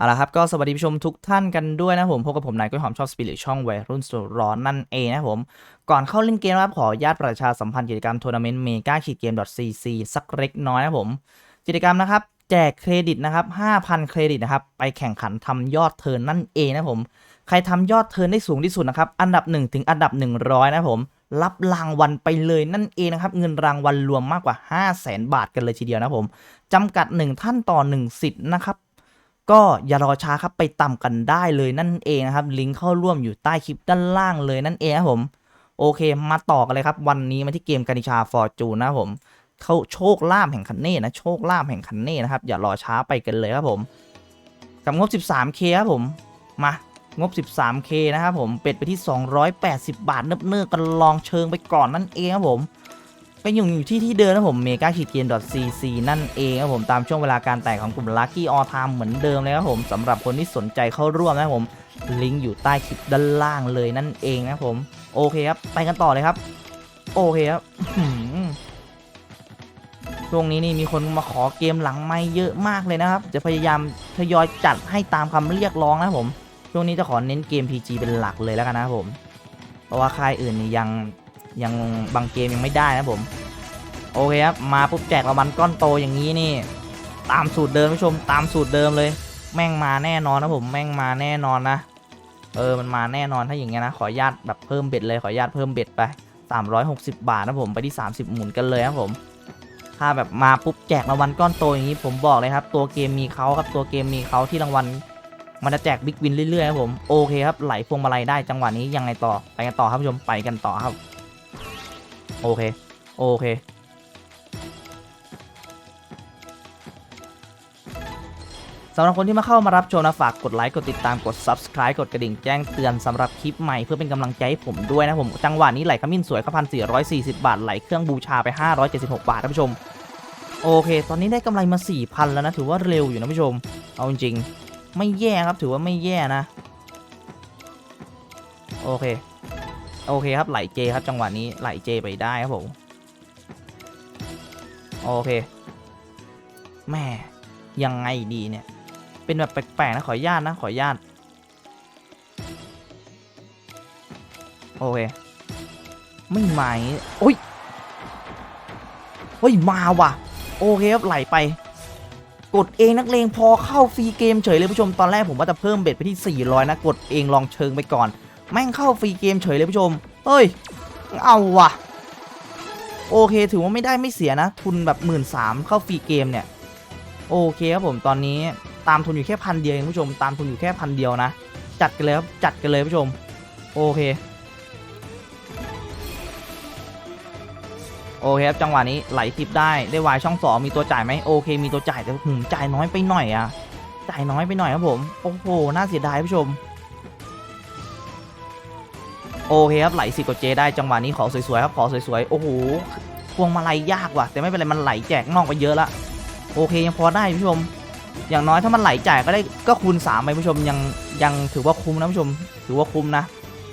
เอาละครับ ก็สวัสดีผู้ชมทุกท่านกันด้วยนะผมพบกับผมนายกล้ยหอมชอบสปิริตช่องวัยรุ่นสุดร้อนนั่นเองนะผม ก่อนเข้าเล่นเกมนะครับ ขอญาตประชาสัมพันธ์กิจกรรมทัวร์นาเมนต์เมกาขีดเกม .cc สักเล็กน้อยนะผม กิจกรรมนะครับ แจกเครดิตนะครับ 5,000 เครดิตนะครับ ไปแข่งขันทำยอดเทิร์นนั่นเองนะผม ใครทำยอดเทิร์นได้สูงที่สุดนะครับ อันดับ 1 ถึงอันดับ 100 นะผมรับรางวัลไปเลยนั่นเองนะครับ เงินรางวัลรวมมากกว่า 5 0 0 0 0 0 บาทกันเลยทีเดียวนะผมจำกัด 1 ท่านต่อ 1 สิทธิ์นะครับ ก็อย่ารอช้าครับไปต่ำกันได้เลยนั่นเองนะครับ ลิงก์เข้าร่วมอยู่ใต้คลิปด้านล่างเลยนั่นเองครับผม โอเคมาต่อกันเลยครับ วันนี้มาที่เกมกานิชาฟอร์จูนนะครับผมเขาโชคลาภแห่งคันเน่นะโชคลาภแห่งคันเน่นะครับอย่ารอช้าไปกันเลยครับผมกับงบ 13k ครับผมมางบ 13k นะครับผมเป็ดไปที่ 280 บาท เนิบๆกันลองเชิงไปก่อนนั่นเองครับผม ก็อยู่อยู่ที่ที่เดิมนะผม mega ขีดเกม .cc นั่นเองครับผมตามช่วงเวลาการแตกของกลุ่ม lucky all time เหมือนเดิมเลยครับผมสำหรับคนที่สนใจเข้าร่วมนะผมลิงก์อยู่ใต้คลิปด้านล่างเลยนั่นเองนะผมโอเคครับไปกันต่อเลยครับ โอเคครับช่วงนี้นี่มีคนมาขอเกมหลังไม่เยอะมากเลยนะครับ จะพยายามทยอยจัดให้ตามคำเรียกร้องนะผมช่วงนี้จะขอเน้นเกม PG เป็นหลักเลยแล้วกันนะครับผม เพราะว่าค่ายอื่นนี่ยังยังบางเกมยังไม่ได้นะผม โอเคครับมาปุ๊บแจกรางวัลก้อนโตอย่างนี้นี่ ตามสูตรเดิมผู้ชมตามสูตรเดิมเลย แม่งมาแน่นอนนะผมแม่งมาแน่นอนนะเออมันมาแน่นอนถ้าอย่างเงี้ยนะ ขอญาตแบบเพิ่มเบ็ดเลยขอญาตเพิ่มเบ็ดไป 360 บาทนะผมไปที่ 30 หมุนกันเลยครับผมถ้าแบบมาปุ๊บแจกรางวัลก้อนโตอย่างนี้ผมบอกเลยครับ ตัวเกมมีเขาครับตัวเกมมีเขาที่รางวัลมันจะแจกบิ๊กวินเรื่อยๆครับผมโอเคครับไหลพวงมาลัยได้จังหวะนี้ยังไงต่อไปกันต่อครับผู้ชมไปกันต่อครับ โอเค โอเคำหรับคนที่มาเข้ามารับชมนะฝากกดไลค์กดติดตามกด Subscribe กดกระดิ่งแจ้งเตือนสำหรับคลิปใหม่เพื่อเป็นกำลังใจให้ผมด้วยนะผมจังหวะนี้ไหลขมิ้นสวยครับพันสี่ร้อยสี่สิบบาทไหลเครื่องบูชาไป576บาทท่านผู้ชม โอเค ตอนนี้ได้กำไรมา4,000แล้วนะถือว่าเร็วอยู่นะผู้ชม เอาจริงๆไม่แย่ครับถือว่าไม่แย่นะโอเคโอเคครับไหลเจครับจังหวะนี้ไหลเจไปได้ครับผมโอเคแม่ยังไงดีเนี่ย เป็นแบบแปลกๆนะขออนุญาตนะขออนุญาตโอเคไม่มาอย่างงี้โอ้ยเฮ้ยมาว่ะ โอเคครับไหลไป กดเองนักเลงพอเข้าฟรีเกมเฉยเลยผู้ชมตอนแรกผมว่าจะเพิ่มเบ็ดไปที่ 400 นะ กดเองลองเชิงไปก่อน แม่งเข้าฟรีเกมเฉยเลยผู้ชมเฮ้ย เอาว่ะ โอเคถือว่าไม่ได้ไม่เสียนะ ทุนแบบหมื่นสามเข้าฟรีเกมเนี่ย โอเคครับผมตอนนี้ ตามทุนอยู่แค่พันเดียวเองผู้ชม ตามทุนอยู่แค่พันเดียวนะ จัดกันเลยครับ จัดกันเลยผู้ชม โอเค โอเคครับ จังหวะนี้ไหลทิปได้ ได้วายช่องสองมีตัวจ่ายไหมโอเค มีตัวจ่ายแต่หืมจ่ายน้อยไปหน่อยอะจ่ายน้อยไปหน่อยครับผม โอ้โห น่าเสียดายผู้ชม โอเคครับ ไหลสิกดเจได้ จังหวะนี้ขอสวยๆครับ ขอสวยๆ โอ้โห พวงมาลัยยากว่ะ แต่ไม่เป็นไร มันไหลแจกนอกไปเยอะละ โอเคยังพอได้ผู้ชม อย่างน้อยถ้ามันไหลจ่ายก็ได้ก็คูณ3ไปผู้ชมยังยังถือว่าคุ้มนะผู้ชม ถือว่าคุ้มนะ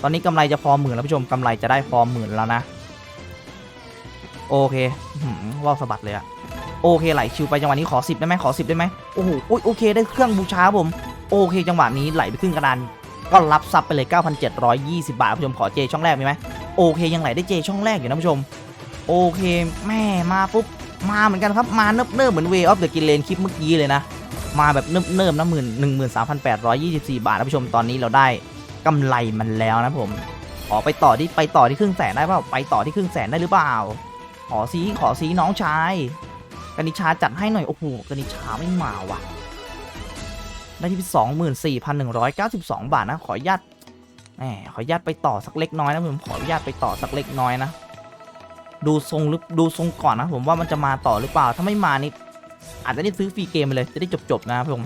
ตอนนี้กำไรจะพอหมื่นแล้วผู้ชมกำไรจะได้พอหมื่นแล้วนะ โอเคอื้อหือว่าวสะบัดเลยอะโอเคไหลชิวไปจังหวะนี้ขอ10ได้ไหมขอ10ได้ไหมโอ้โหโอเค ได้เครื่องบูชาผม โอเค จังหวะนี้ไหลไปขึ้นกระดานก็รับซับไปเลย 9,720 บาทผู้ชมขอเจช่องแรกมีไหมโอเค ยังไหลได้เจช่องแรกอยู่นะผู้ชม โอเค แม่มาปุ๊บ มาเหมือนกันครับ มาเนิบเนิบเหมือน Way of the g i l l e n คลิปเมื่อกี้เลยนะ มาแบบเนิบเนิบๆนะหมื่นหนึ่งหมื่นสามพันแปดร้อยยี่สิบสี่บาทนะผู้ชมตอนนี้เราได้กำไรมันแล้วนะผมขอไปต่อที่ไปต่อที่ครึ่งแสนได้เปล่าไปต่อที่ครึ่งแสนได้หรือเปล่า ขอซีขอซีน้องชายกนิชาจัดให้หน่อยโอ้โหกนิชาไม่มาว่ะได้ที่สองหมื่นสี่พันหนึ่งร้อยเก้าสิบสองบาทนะขออนุญาตแหมขออนุญาตไปต่อสักเล็กน้อยนะผมขออนุญาตไปต่อสักเล็กน้อยนะดูทรงหรือดูทรงก่อนนะผมว่ามันจะมาต่อหรือเปล่าถ้าไม่มานี่ อาจจะได้ซื้อฟรีเกมไปเลยจะได้จบๆนะครับผม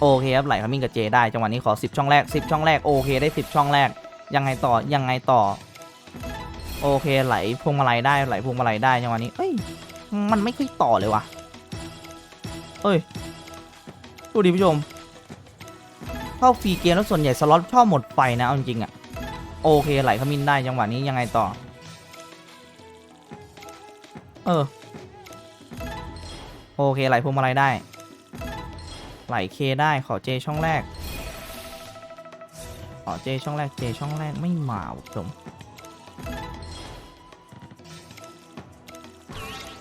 โอเคครับไหลขมิ้นกับเจได้จังหวะนี้ขอ 10 ช่องแรก 10 ช่องแรกโอเคได้ 10 ช่องแรก ยังไงต่อยังไงต่อ โอเคไหลพวงมาลัยได้ไหลพวงมาลัยได้จังหวะนี้เอ้ยมันไม่ค่อยต่อเลยวะเอ้ยดูดิผู้ชมเข้าฟรีเกมแล้วส่วนใหญ่สล็อตชอบหมดไฟนะเอาจริงอะโอเคไหลขมิ้นได้จังหวะนี้ยังไงต่อ เออ โอเคไหลพวงมาลัยได้ ไหลเคได้ขอเจช่องแรก ขอเจช่องแรกเจช่องแรกไม่มาผู้ชม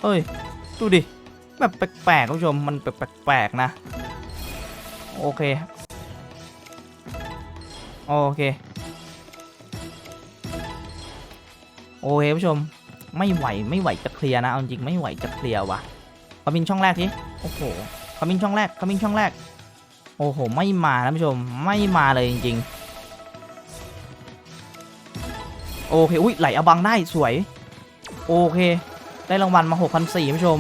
เอ้ย ดูดิ แบบแปลกๆคุณผู้ชมมันแปลกๆนะ โอเค โอเค โอเคผู้ชมไม่ไหวไม่ไหวจะเคลียร์นะ เอาจริงไม่ไหวจะเคลียร์ว่ะ อมมินช่องแรกทีโอ้โหคอมมินช่องแรกคอมมินช่องแรก โอ้โห ไม่มานผู้ชม ไม่มาเลยจริงๆ โอเค อุ้ยไหลอบังได้สวย โอเค ได้รางวัลมา6,400ผู้ชม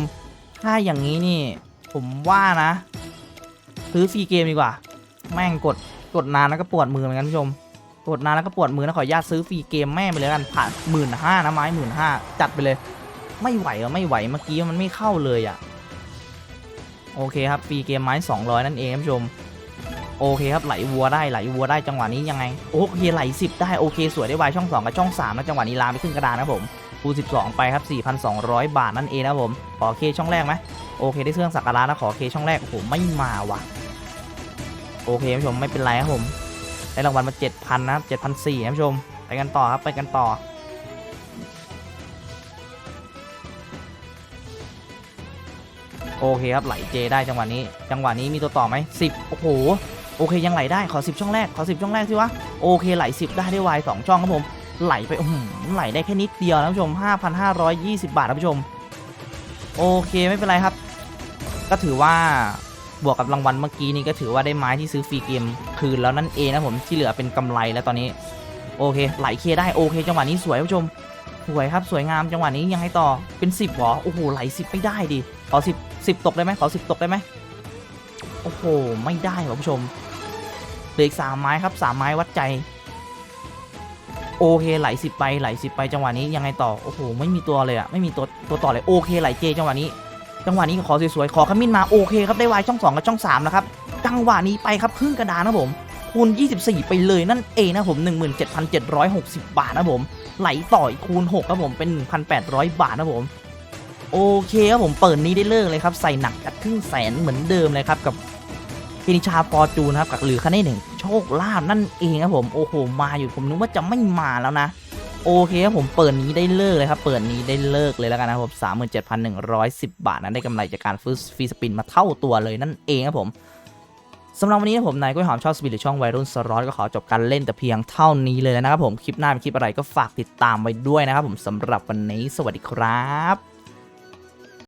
ถ้าอย่างนี้นี่ ผมว่านะ ซื้อฟรีเกมดีกว่า แม่งกด กดนานแล้วก็ปวดมือเหมือนกันผู้ชม กดนานแล้วก็ปวดมือนะขออนุญาตซื้อฟรีเกมแม่ไปเลยกัน ผ่านหมื่นห้านะไม้หมื่นห้าจัดไปเลย ไม่ไหวอะไม่ไหว เมื่อกี้มันไม่เข้าเลยอะ โอเคครับฟรีเกมไม้200 นั่นเองท่านผู้ชม โอเคครับไหลวัวได้ไหลวัวได้จังหวะนี้ยังไง โอเคไหล10 ได้โอเค สวยได้วายช่อง 2 กับช่อง3แล้วจังหวะนี้ลามไปขึ้นกระดานนะผมคู12 ไปครับ 4,200 บาทนั่นเองนะผม ขอเคช่องแรกไหมโอเคได้เครื่องสักการะนะขอเคช่องแรกโอ้โหไม่มาว่ะ โอเคท่านผู้ชมไม่เป็นไรครับผมได้รางวัลมา7,000นะครับ7,400ท่านผู้ชมไปกันต่อครับไปกันต่อ โอเคครับไหลเจได้จังหวะนี้ จังหวะนี้มีตัวต่อไหม10โอ้โหโอเคยังไหลได้ขอ 10 ช่องแรกขอ 10 ช่องแรกสิวะโอเคไหล 10 ได้ได้วาย2ช่องครับผมไหลไปอื้อหือไหลได้แค่นิดเดียวนะท่านผู้ชม 5,520 บาทนะท่านผู้ชม โอเคไม่เป็นไรครับ ก็ถือว่าบวกกับรางวัลเมื่อกี้นี้ก็ถือว่าได้ไม้ที่ซื้อฟรีเกมคืนแล้วนั่นเองนะผมที่เหลือเป็นกำไรแล้วตอนนี้ โอเค ไหลเคได้โอเค จังหวะนี้สวยผู้ชมสวยครับสวยงามจังหวะนี้ยังไงต่อเป็น 10หรอโอ้โหไหล10ไม่ได้ดิ ขอ10 10ตกได้ไหมขอ10ตกได้ไหมโอ้โห ไม่ได้ครับผู้ชมเหลืออีกสามไม้ครับสามไม้วัดใจ โอเคไหล10ไปไหล10ไปจังหวะนี้ยังไงต่อ โอ้โห ไม่มีตัวเลยอะไม่มีตัวตัวต่อเลยโอเคไหลเจจังหวะนี้ จังหวะนี้ขอสวยๆขอขมิ้นมาโอเคครับได้วายช่อง2กับช่อง3นะครับจังหวะนี้ไปครับครึ่งกระดานนะผมคูณ 24 ไปเลยนั่นเองนะผม 17,760 บาทนะผม ไหลต่ออีกคูณ 6 ครับผม เป็น 1,800 บาทนะผม โอเคครับผมเปิดนี้ได้เลิกเลยครับ ใส่หนักจัดครึ่งแสนเหมือนเดิมเลยครับกับพินิชาฟอร์จูนครับกับหรือคันนี้หนึ่งโชคลาภนั่นเองครับผมโอ้โหมาอยู่ผมนึกว่าจะไม่มาแล้วนะโอเคครับผมเปิดนี้ได้เลิกเลยครับ เปิดนี้ได้เลิกเลยแล้วกันนะครับสามหมื่นเจ็ดพันหนึ่งร้อยสิบบาทนั้นได้กำไรจากการฟื้นฟรีสปินมาเท่าตัวเลยนั่นเองครับผมสำหรับวันนี้นะผมนายกล้วยหอมชอบสปิริตช่องวัยรุ่นสล็อตก็ขอจบการเล่นแต่เพียงเท่านี้เลยนะครับผมคลิปหน้าเป็นคลิปอะไรก็ฝากติดตามไว้ด้วยนะครับผมสำหรับวันนี้สวัสดีครับ